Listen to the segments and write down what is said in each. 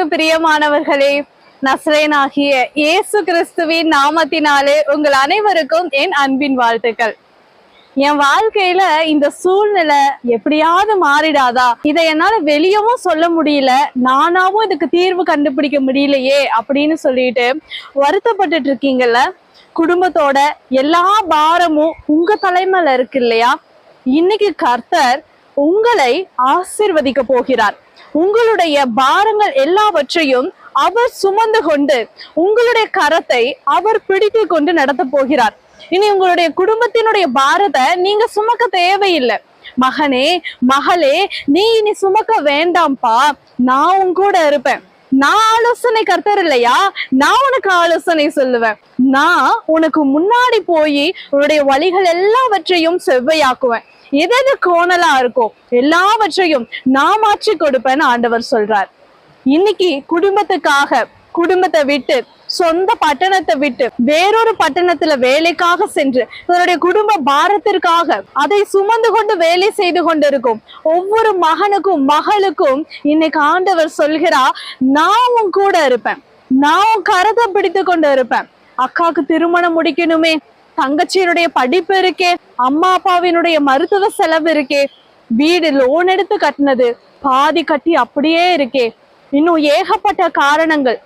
கிறிஸ்துவுக்கு பிரியமானவர்களே நஸ்ரேனாகிய இயேசு கிறிஸ்துவின் நாமத்தினாலே உங்கள் அனைவருக்கும் என் அன்பின் வாழ்த்துக்கள். என் வாழ்க்கையில இந்த சூழ்நிலை எப்படியாவது மாறிடாதா? இதை என்னால வெளியவும் சொல்ல முடியல நானாவும் இதுக்கு தீர்வு கண்டுபிடிக்க முடியலையே அப்படின்னு சொல்லிட்டு வருத்தப்பட்டுட்டு இருக்கீங்கல்ல? குடும்பத்தோட எல்லா பாரமும் உங்க தலைமையில இருக்கு இல்லையா? இன்னைக்கு கர்த்தர் உங்களை ஆசிர்வதிக்க போகிறார். உங்களுடைய பாரங்கள் எல்லாவற்றையும் அவர் சுமந்து கொண்டு உங்களுடைய கரத்தை அவர் பிடித்து கொண்டு நடத்த போகிறார். இனி உங்களுடைய குடும்பத்தினுடைய பாரத்தை நீங்க சுமக்க தேவையில்லை. மகனே மகளே நீ இனி சுமக்க வேண்டாம்ப்பா. நான் உன் கூட இருப்பேன். நான் ஆலோசனை கர்த்தர் இல்லையா? நான் உனக்கு ஆலோசனை சொல்லுவேன். நான் உனக்கு முன்னாடி போய் உன்னுடைய வழிகள் எல்லாவற்றையும் செவ்வையாக்குவேன். எதது கோணலா இருக்கும் எல்லாவற்றையும் நான் மாற்றி கொடுப்பேன்னு ஆண்டவர் சொல்றார். இன்னைக்கு குடும்பத்துக்காக குடும்பத்தை விட்டு சொந்த பட்டணத்தை விட்டு வேறொரு பட்டணத்துல வேலைக்காக சென்று இவருடைய குடும்ப பாரத்திற்காக அதை சுமந்து கொண்டு வேலை செய்து கொண்டிருக்கும் ஒவ்வொரு மகனுக்கும் மகளுக்கும் இன்னைக்கு ஆண்டவர் சொல்கிறா நான் உன் கூட இருப்பேன். நான் உன் கரத்தை பிடித்து கொண்டு இருப்பேன். அக்காவுக்கு திருமணம் முடிக்கணுமே. தங்கச்சியினுடைய படிப்பு இருக்கே அம்மா அப்பாவினுடைய மருத்துவ செலவு இருக்கே வீடு லோன் எடுத்து கட்டினது பாதி கட்டி அப்படியே இருக்கே. இன்னும் ஏகப்பட்ட காரணங்கள்.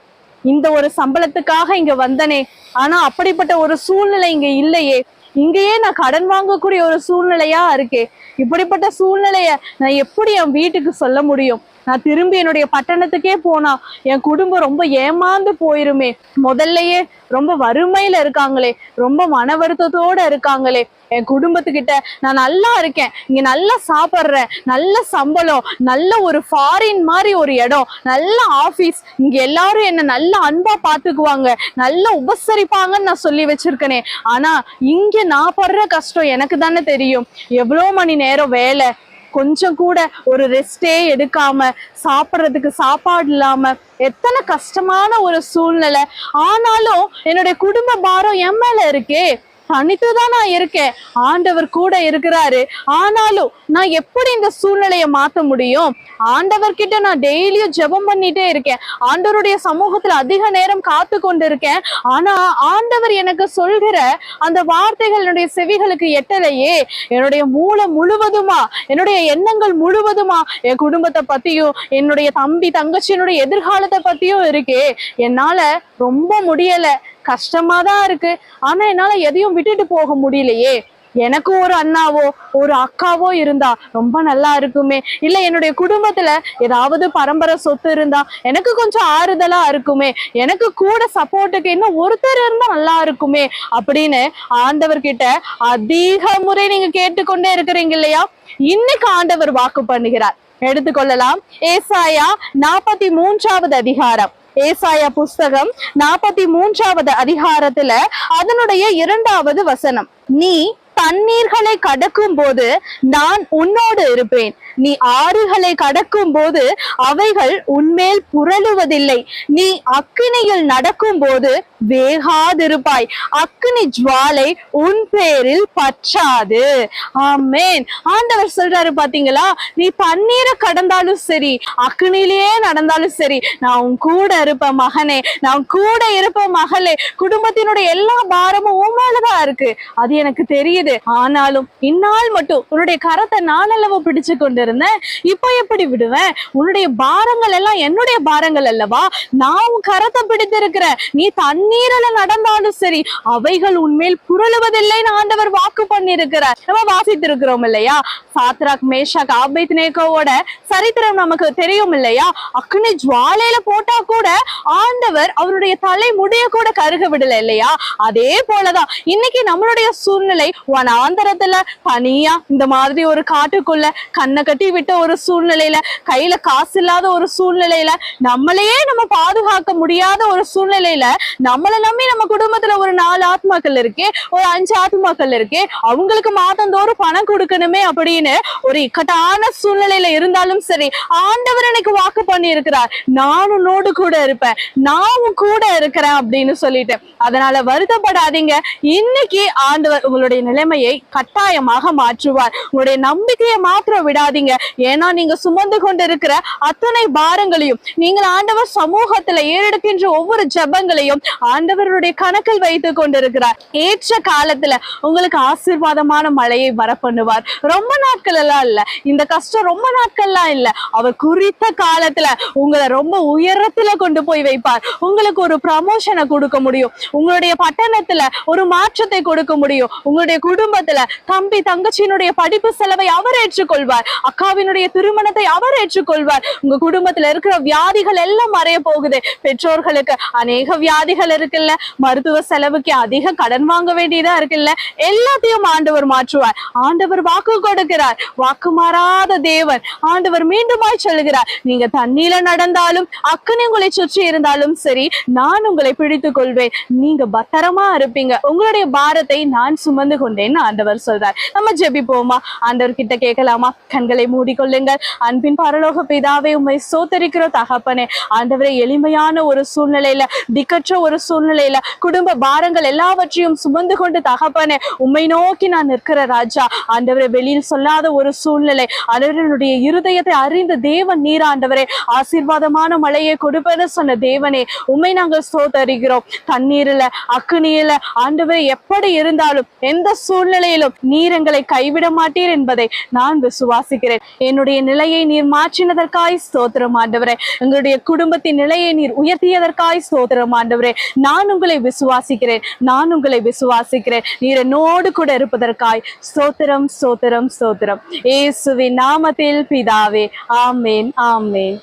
இந்த ஒரு சம்பளத்துக்காக இங்க வந்தனே. ஆனா அப்படிப்பட்ட ஒரு சூழ்நிலை இங்க இல்லையே. இங்கேயே நான் கடன் வாங்கக்கூடிய ஒரு சூழ்நிலையா இருக்கே. இப்படிப்பட்ட சூழ்நிலைய நான் எப்படி என் வீட்டுக்கு சொல்ல முடியும்? நான் திரும்பி என்னுடைய பட்டணத்துக்கே போனா என் குடும்பம் ரொம்ப ஏமாந்து போயிருமே. முதல்லயே ரொம்ப வறுமையில இருக்காங்களே. ரொம்ப மன வருத்தத்தோட இருக்காங்களே. என் குடும்பத்துக்கிட்ட நான் நல்லா இருக்கேன். இங்க நல்லா சாப்பிட்றேன். நல்ல சம்பளம். நல்ல ஒரு ஃபாரின் மாதிரி ஒரு இடம். நல்ல ஆபீஸ் இங்க எல்லாரும் என்ன நல்ல அன்பா பாத்துக்குவாங்க. நல்ல உபசரிப்பாங்கன்னு நான் சொல்லி வச்சிருக்கனே. ஆனா இங்க நான் படுற கஷ்டம் எனக்கு தானே தெரியும். எவ்வளோ மணி நேரம் வேலை? கொஞ்சம் கூட ஒரு ரெஸ்டே எடுக்காம சாப்பிட்றதுக்கு சாப்பாடு இல்லாம எத்தனை கஷ்டமான ஒரு சூழ்நிலை. ஆனாலும் என்னுடைய குடும்ப பாரம் என் மேல இருக்கே. தனித்து தான் நான் இருக்கேன். ஆண்டவர் கூட இருக்கிறாரு. ஆனாலும் நான் எப்படி இந்த சூழ்நிலையை மாத்த முடியும்? ஆண்டவர் கிட்ட நான் டெய்லியும் ஜெபம் பண்ணிட்டே இருக்கேன். ஆண்டவருடைய சமூகத்துல அதிக நேரம் காத்து கொண்டு இருக்கேன் ஆனா ஆண்டவர் எனக்கு சொல்கிற அந்த வார்த்தைகள் என்னுடைய செவிகளுக்கு எட்டலையே. என்னுடைய மூளை முழுவதுமா என்னுடைய எண்ணங்கள் முழுவதுமா என் குடும்பத்தை பத்தியும் என்னுடைய தம்பி தங்கச்சியினுடைய எதிர்காலத்தை பத்தியும் இருக்கே. என்னால ரொம்ப முடியல. கஷ்டமா தான் இருக்கு. ஆனா என்னால எதையும் விட்டுட்டு போக முடியலையே. எனக்கும் ஒரு அண்ணாவோ ஒரு அக்காவோ இருந்தா ரொம்ப நல்லா இருக்குமே. இல்ல என்னுடைய குடும்பத்துல ஏதாவது பரம்பரை சொத்து இருந்தா எனக்கு கொஞ்சம் ஆறுதலா இருக்குமே. எனக்கு கூட சப்போர்ட்டுக்கு இன்னும் ஒருத்தர் இருந்தா நல்லா இருக்குமே அப்படின்னு ஆண்டவர்கிட்ட அதிக முறை நீங்க கேட்டுக்கொண்டே இருக்கிறீங்க இல்லையா? இன்னைக்கு ஆண்டவர் வாக்கு பண்ணுகிறார். எடுத்துக்கொள்ளலாம். ஏசாயா நாற்பத்தி மூன்றாவது அதிகாரம். ஏசாய புஸ்தகம் நாற்பத்தி மூன்றாவது அதிகாரத்துல அதனுடைய இரண்டாவது வசனம். நீ தண்ணீர்களை கடக்கும் போது நான் உன்னோடு இருப்பேன். நீ ஆறுகளை கடக்கும் போது அவைகள் உன்மேல் புரளுவதில்லை. நீ அக்கினியில் நடக்கும் போது வேகாதிருப்பாய். அக்கினி ஜுவாலை உன் பேரில் பற்றாது. ஆமேன். ஆண்டவர் சொல்றாரு பாத்தீங்களா? நீ தண்ணீரை கடந்தாலும் சரி அக்கினிலேயே நடந்தாலும் சரி நான் உன் கூட இருப்பேன் மகனே. நான் கூட இருப்பேன் மகளே. குடும்பத்தினுடைய எல்லா பாரமும் உன் மேலதான் இருக்கு. அது எனக்கு தெரியுது. ஆனாலும் இந்நாள் மட்டும் உன்னுடைய கரத்தை நானளவு பிடிச்சு கொண்டிருந்தேன். இப்போ எப்படி விடுவேன்? உன்னுடைய பாரங்கள் எல்லாம் என்னுடைய பாரங்கள் அல்லவா? நான் கரத்தை பிடித்திருக்கிறேன். நீ தண்ணீரில நடந்தாலும் சரி அவைகள் உன்மேல் புரளுவதில்லைன்னு ஆண்டவர் வாக்கு பண்ணிருக்கிறார் நம்ம வாசித்திருக்கிறோம் இல்லையா? சாத்ராக் மேஷாக் ஆபேத் நேகோவோட சரித்திரம் நமக்கு தெரியும் இல்லையா? அக்னி ஜுவாலையில போட்டா கூட ஆண்டவர் அவருடைய தலை முடிய கூட கருக விடல இல்லையா? அதே போலதான் இன்னைக்கு நம்மளுடைய சூழ்நிலை வனாந்தரத்துல தனியா இந்த மாதிரி ஒரு காட்டுக்குள்ள கண்ணை கட்டி விட்ட ஒரு சூழ்நிலையில கையில காசு இல்லாத ஒரு சூழ்நிலையில நம்மளையே நம்ம பாதுகாக்க முடியாத ஒரு சூழ்நிலையில நம்மளை நம்பி நம்ம குடும்பத்துல ஒரு நாலு ஆத்மாக்கள் இருக்கே ஒரு அஞ்சு ஆத்மாக்கள் இருக்கே அவங்களுக்கு மாதந்தோறும் பணம் கொடுக்கணுமே அப்படின்னு ஒரு இக்கட்டான சூழ்நிலையில இருந்தாலும் சரி ஆண்டவர் எனக்கு வாக்கு பண்ணி இருக்கிறார் நான் உன்னோடு கூட இருப்பேன். நான் கூட இருக்கிறேன் அப்படின்னு சொல்லிட்டு. அதனால வருத்தப்படாதீங்க. இன்னைக்கு ஆண்டவர் உங்களுடைய நிலை நிலைமையை கட்டாயமாக மாற்றுவார். உங்களுடைய நம்பிக்கையை மாற்ற விடாதீங்க. ஏன்னா நீங்க சுமந்து கொண்டிருக்கிற அத்தனை பாரங்களையும் நீங்கள் ஆண்டவர் சமூகத்துல ஏறெடுக்கின்ற ஒவ்வொரு ஜபங்களையும் ஆண்டவருடைய கணக்கில் வைத்துக் கொண்டிருக்கிறார். ஏற்ற காலத்துல உங்களுக்கு ஆசீர்வாதமான மழையை வர பண்ணுவார் ரொம்ப நாட்கள் எல்லாம் இல்ல. இந்த கஷ்டம் ரொம்ப நாட்கள்லாம் இல்ல. அவர் குறித்த காலத்துல உங்களை ரொம்ப உயரத்துல கொண்டு போய் வைப்பார். உங்களுக்கு ஒரு ப்ரமோஷனை கொடுக்க முடியும். உங்களுடைய பட்டணத்துல ஒரு மாற்றத்தை கொடுக்க முடியும். உங்களுடைய குடும்பத்துல தம்பி தங்கச்சியினுடைய படிப்பு செலவை அவர் ஏற்றுக்கொள்வார். அக்காவினுடைய திருமணத்தை அவர் ஏற்றுக்கொள்வார். உங்க குடும்பத்துல இருக்கிற வியாதிகள் எல்லாம் மறைய போகுது. பெற்றோர்களுக்கு அநேக வியாதிகள் இருக்குல்ல. மருத்துவ செலவுக்கு அதிக கடன் வாங்க வேண்டியதா இருக்குல்ல. எல்லாத்தையும் ஆண்டவர் மாற்றுவார். ஆண்டவர் வாக்கு கொடுக்கிறார். வாக்கு மாறாத தேவன் ஆண்டவர் மீண்டுமாய் சொல்லுகிறார். நீங்க தண்ணீல நடந்தாலும் அக்கனை உங்களை சுற்றி இருந்தாலும் சரி நான் உங்களை பிடித்துக் கொள்வேன் நீங்க பத்திரமா இருப்பீங்க. உங்களுடைய பாரத்தை நான் சுமந்து கொண்டேன். அப்படின்னு ஆண்டவர் சொல்றார். நம்ம ஜெபிப்போமா? ஆண்டவர் கிட்ட கேட்கலாமா? கண்களை மூடிக்கொள்ளுங்கள். அன்பின் பரலோக பிதாவே உம்மை சோத்தரிக்கிறோம் தகப்பனே ஆண்டவரை எளிமையான ஒரு சூழ்நிலையில திக்கற்ற ஒரு சூழ்நிலையில குடும்ப பாரங்கள் எல்லாவற்றையும் சுமந்து கொண்டு தகப்பனே உம்மை நோக்கி நான் நிற்கிற ராஜா. ஆண்டவரை வெளியில் சொல்லாத ஒரு சூழ்நிலை ஆண்டவரனுடைய இருதயத்தை அறிந்த தேவன் நீர் ஆண்டவரே. ஆசீர்வாதமான மழையை கொடுப்பதை சொன்ன தேவனே உம்மை நாங்கள் சோதரிகிறோம் தண்ணீர்ல அக்குனியில ஆண்டவரை எப்படி இருந்தாலும் எந்த சூழ்நிலையிலும் நீர் எங்களை கைவிட மாட்டீர் என்பதை நான் விசுவாசிக்கிறேன். என்னுடைய நிலையை நீர் மாற்றினதற்காய் ஸ்தோத்திரம் ஆண்டவரே. எங்களுடைய குடும்பத்தின் நிலையை நீர் உயர்த்தியதற்காய் ஸ்தோத்திரம் ஆண்டவரே. நான் உங்களை விசுவாசிக்கிறேன். நான் உங்களை விசுவாசிக்கிறேன். நீர் என்னோடு கூட இருப்பதற்காய் ஸ்தோத்திரம் ஸ்தோத்திரம் ஸ்தோத்திரம். இயேசுவின் நாமத்தில் பிதாவே. ஆமேன் ஆமேன்.